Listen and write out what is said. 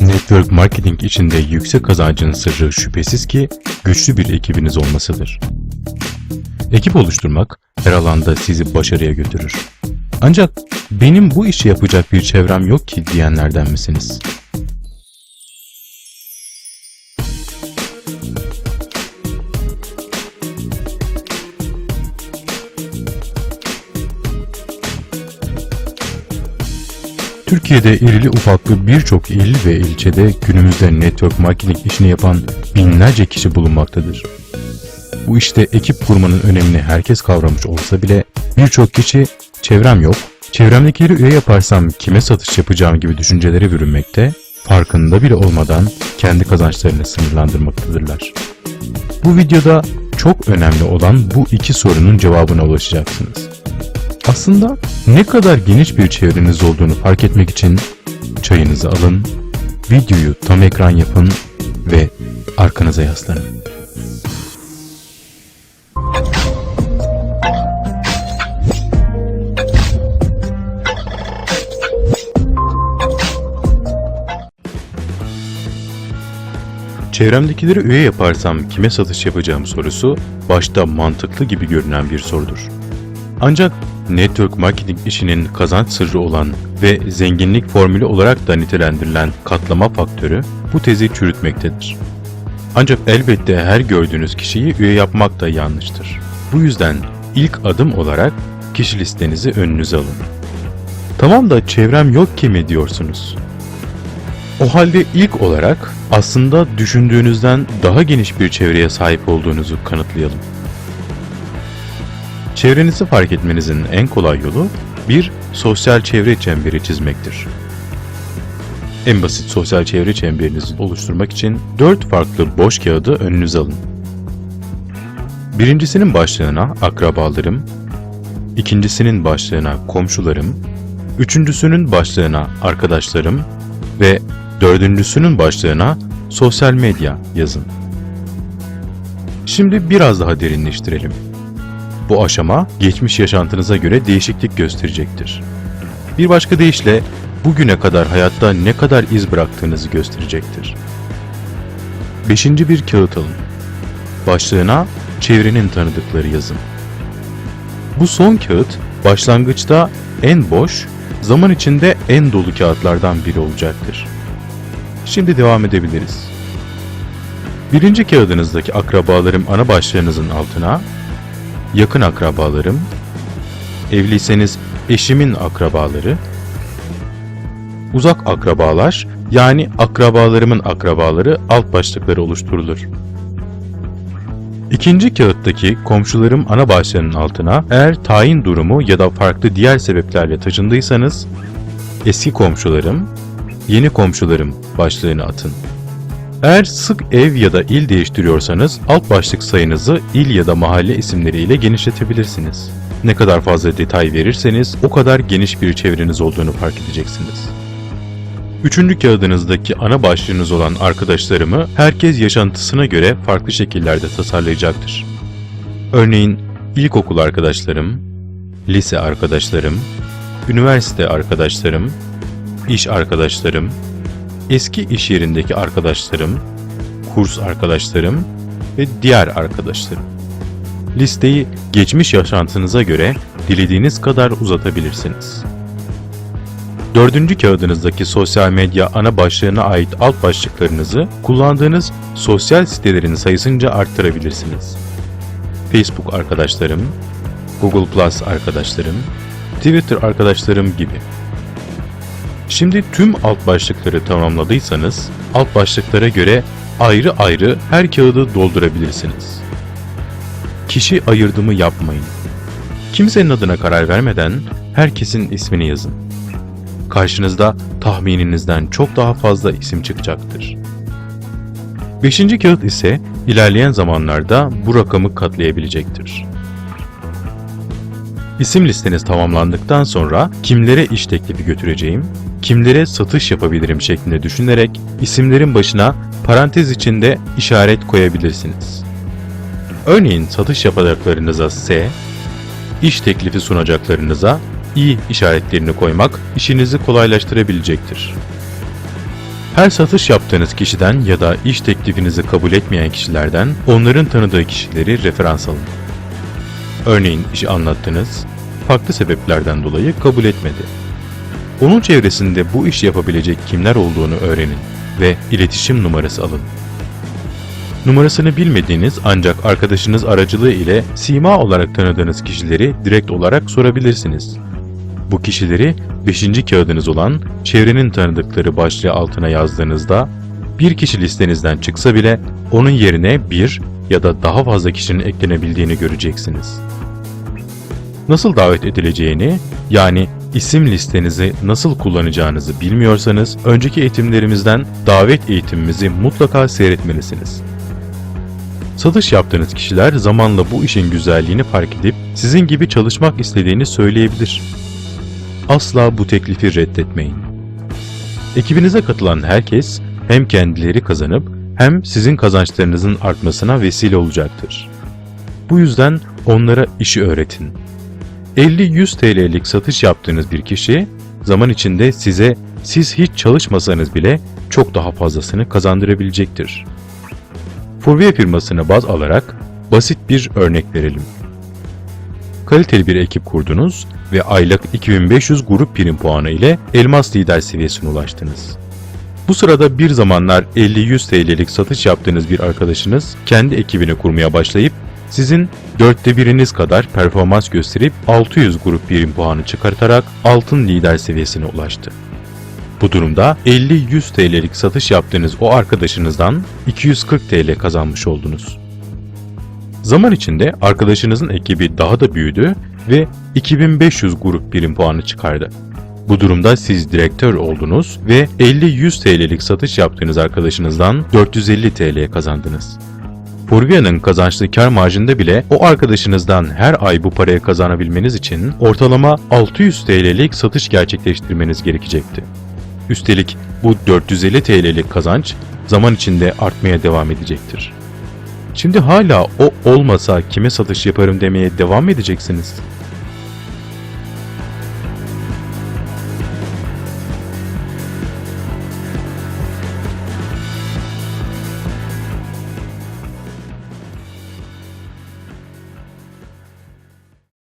Network marketing içinde yüksek kazancın sırrı şüphesiz ki güçlü bir ekibiniz olmasıdır. Ekip oluşturmak her alanda sizi başarıya götürür. Ancak benim bu işi yapacak bir çevrem yok ki diyenlerden misiniz? Türkiye'de irili ufaklı birçok il ve ilçede günümüzde network marketing işini yapan binlerce kişi bulunmaktadır. Bu işte ekip kurmanın önemini herkes kavramış olsa bile birçok kişi çevrem yok, çevremdekileri üye yaparsam kime satış yapacağım gibi düşüncelere bürünmekte, farkında bile olmadan kendi kazançlarını sınırlandırmaktadırlar. Bu videoda çok önemli olan bu iki sorunun cevabına ulaşacaksınız. Aslında ne kadar geniş bir çevreniz olduğunu fark etmek için çayınızı alın, videoyu tam ekran yapın ve arkanıza yaslanın. Çevremdekileri üye yaparsam kime satış yapacağım sorusu başta mantıklı gibi görünen bir sorudur. Ancak network marketing işinin kazanç sırrı olan ve zenginlik formülü olarak da nitelendirilen katlama faktörü bu tezi çürütmektedir. Ancak elbette her gördüğünüz kişiyi üye yapmak da yanlıştır. Bu yüzden ilk adım olarak kişi listenizi önünüze alın. Tamam da çevrem yok ki mi diyorsunuz? O halde ilk olarak aslında düşündüğünüzden daha geniş bir çevreye sahip olduğunuzu kanıtlayalım. Çevrenizi fark etmenizin en kolay yolu bir sosyal çevre çemberi çizmektir. En basit sosyal çevre çemberinizi oluşturmak için dört farklı boş kağıdı önünüze alın. Birincisinin başlığına akrabalarım, ikincisinin başlığına komşularım, üçüncüsünün başlığına arkadaşlarım ve dördüncüsünün başlığına sosyal medya yazın. Şimdi biraz daha derinleştirelim. Bu aşama geçmiş yaşantınıza göre değişiklik gösterecektir. Bir başka deyişle bugüne kadar hayatta ne kadar iz bıraktığınızı gösterecektir. Beşinci bir kağıt alın. Başlığına çevrenin tanıdıkları yazın. Bu son kağıt başlangıçta en boş, zaman içinde en dolu kağıtlardan biri olacaktır. Şimdi devam edebiliriz. Birinci kağıdınızdaki akrabalarım ana başlığınızın altına yakın akrabalarım, evliyseniz eşimin akrabaları, uzak akrabalar yani akrabalarımın akrabaları alt başlıkları oluşturulur. İkinci kağıttaki komşularım ana başlığının altına eğer tayin durumu ya da farklı diğer sebeplerle taşındıysanız eski komşularım, yeni komşularım başlığını atın. Eğer sık ev ya da il değiştiriyorsanız alt başlık sayınızı il ya da mahalle isimleriyle genişletebilirsiniz. Ne kadar fazla detay verirseniz o kadar geniş bir çevreniz olduğunu fark edeceksiniz. Üçüncü kağıdınızdaki ana başlığınız olan arkadaşlarımı herkes yaşantısına göre farklı şekillerde tasarlayacaktır. Örneğin ilkokul arkadaşlarım, lise arkadaşlarım, üniversite arkadaşlarım, iş arkadaşlarım, eski iş yerindeki arkadaşlarım, kurs arkadaşlarım ve diğer arkadaşlarım. Listeyi geçmiş yaşantınıza göre dilediğiniz kadar uzatabilirsiniz. Dördüncü kağıdınızdaki sosyal medya ana başlığına ait alt başlıklarınızı kullandığınız sosyal sitelerin sayısınca arttırabilirsiniz. Facebook arkadaşlarım, Google Plus arkadaşlarım, Twitter arkadaşlarım gibi. Şimdi tüm alt başlıkları tamamladıysanız, alt başlıklara göre ayrı ayrı her kağıdı doldurabilirsiniz. Kişi ayırdımı yapmayın. Kimsenin adına karar vermeden herkesin ismini yazın. Karşınızda tahmininizden çok daha fazla isim çıkacaktır. Beşinci kağıt ise ilerleyen zamanlarda bu rakamı katlayabilecektir. İsim listeniz tamamlandıktan sonra kimlere iş teklifi götüreceğim, kimlere satış yapabilirim şeklinde düşünerek isimlerin başına parantez içinde işaret koyabilirsiniz. Örneğin satış yapacaklarınıza S, iş teklifi sunacaklarınıza İ işaretlerini koymak işinizi kolaylaştırabilecektir. Her satış yaptığınız kişiden ya da iş teklifinizi kabul etmeyen kişilerden onların tanıdığı kişileri referans alın. Örneğin işi anlattınız, farklı sebeplerden dolayı kabul etmedi. Onun çevresinde bu işi yapabilecek kimler olduğunu öğrenin ve iletişim numarası alın. Numarasını bilmediğiniz ancak arkadaşınız aracılığı ile sima olarak tanıdığınız kişileri direkt olarak sorabilirsiniz. Bu kişileri 5. kağıdınız olan çevrenin tanıdıkları başlığı altına yazdığınızda bir kişi listenizden çıksa bile onun yerine bir ya da daha fazla kişinin eklenebildiğini göreceksiniz. Nasıl davet edileceğini yani isim listenizi nasıl kullanacağınızı bilmiyorsanız önceki eğitimlerimizden davet eğitimimizi mutlaka seyretmelisiniz. Satış yaptığınız kişiler zamanla bu işin güzelliğini fark edip sizin gibi çalışmak istediğini söyleyebilir. Asla bu teklifi reddetmeyin. Ekibinize katılan herkes hem kendileri kazanıp hem sizin kazançlarınızın artmasına vesile olacaktır. Bu yüzden onlara işi öğretin. 50-100 TL'lik satış yaptığınız bir kişi zaman içinde size siz hiç çalışmasanız bile çok daha fazlasını kazandırabilecektir. Furviye firmasını baz alarak basit bir örnek verelim. Kaliteli bir ekip kurdunuz ve aylık 2500 grup prim puanı ile elmas lider seviyesine ulaştınız. Bu sırada bir zamanlar 50-100 TL'lik satış yaptığınız bir arkadaşınız kendi ekibini kurmaya başlayıp sizin dörtte biriniz kadar performans gösterip 600 grup prim puanı çıkartarak altın lider seviyesine ulaştı. Bu durumda 50-100 TL'lik satış yaptığınız o arkadaşınızdan 240 TL kazanmış oldunuz. Zaman içinde arkadaşınızın ekibi daha da büyüdü ve 2500 grup birim puanı çıkardı. Bu durumda siz direktör oldunuz ve 50-100 TL'lik satış yaptığınız arkadaşınızdan 450 TL kazandınız. Furvia'nın kazançlı kar marjında bile o arkadaşınızdan her ay bu parayı kazanabilmeniz için ortalama 600 TL'lik satış gerçekleştirmeniz gerekecekti. Üstelik bu 450 TL'lik kazanç zaman içinde artmaya devam edecektir. Şimdi hala o olmasa kime satış yaparım demeye devam edeceksiniz?